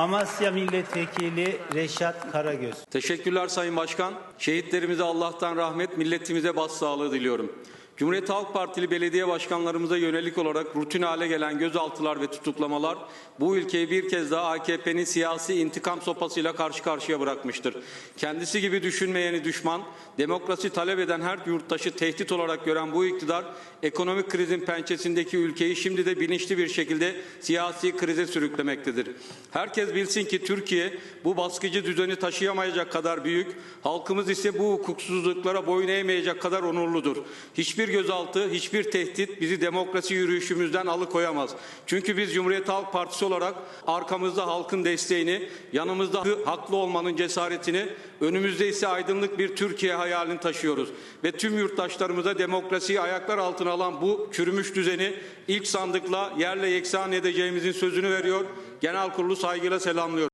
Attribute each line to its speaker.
Speaker 1: Amasya Milletvekili Reşat Karagöz.
Speaker 2: Teşekkürler Sayın Başkan. Şehitlerimize Allah'tan rahmet, milletimize başsağlığı diliyorum. Cumhuriyet Halk Partili belediye başkanlarımıza yönelik olarak rutin hale gelen gözaltılar ve tutuklamalar bu ülkeyi bir kez daha AKP'nin siyasi intikam sopasıyla karşı karşıya bırakmıştır. Kendisi gibi düşünmeyeni düşman, demokrasi talep eden her yurttaşı tehdit olarak gören bu iktidar ekonomik krizin pençesindeki ülkeyi şimdi de bilinçli bir şekilde siyasi krize sürüklemektedir. Herkes bilsin ki Türkiye bu baskıcı düzeni taşıyamayacak kadar büyük, halkımız ise bu hukuksuzluklara boyun eğmeyecek kadar onurludur. Hiçbir gözaltı, hiçbir tehdit bizi demokrasi yürüyüşümüzden alıkoyamaz. Çünkü biz Cumhuriyet Halk Partisi olarak arkamızda halkın desteğini, yanımızda haklı olmanın cesaretini, önümüzde ise aydınlık bir Türkiye hayalini taşıyoruz. Ve tüm yurttaşlarımıza demokrasiyi ayaklar altına alan bu çürümüş düzeni ilk sandıkla yerle yeksan edeceğimizin sözünü veriyor. Genel kurulu saygıyla selamlıyor.